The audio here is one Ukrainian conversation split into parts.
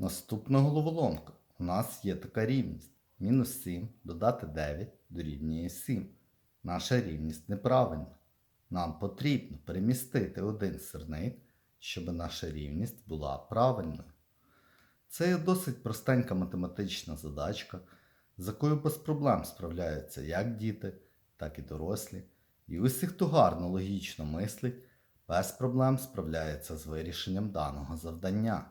Наступна головоломка. У нас є така рівність. Мінус 7 додати 9 дорівнює 7. Наша рівність неправильна. Нам потрібно перемістити один сирник, щоб наша рівність була правильною. Це є досить простенька математична задачка, з якою без проблем справляються як діти, так і дорослі. І усі, хто гарно логічно мислить, без проблем справляється з вирішенням даного завдання.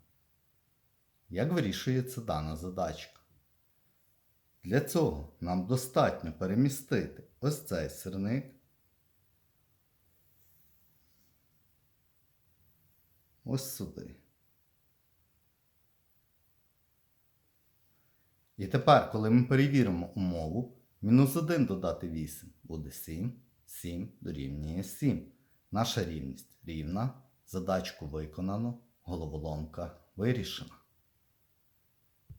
Як вирішується дана задачка? Для цього нам достатньо перемістити ось цей сирник. Ось сюди. І тепер, коли ми перевіримо умову, мінус 1 додати 8 буде 7, 7 дорівнює 7. Наша рівність рівна, задачку виконано, головоломка вирішена.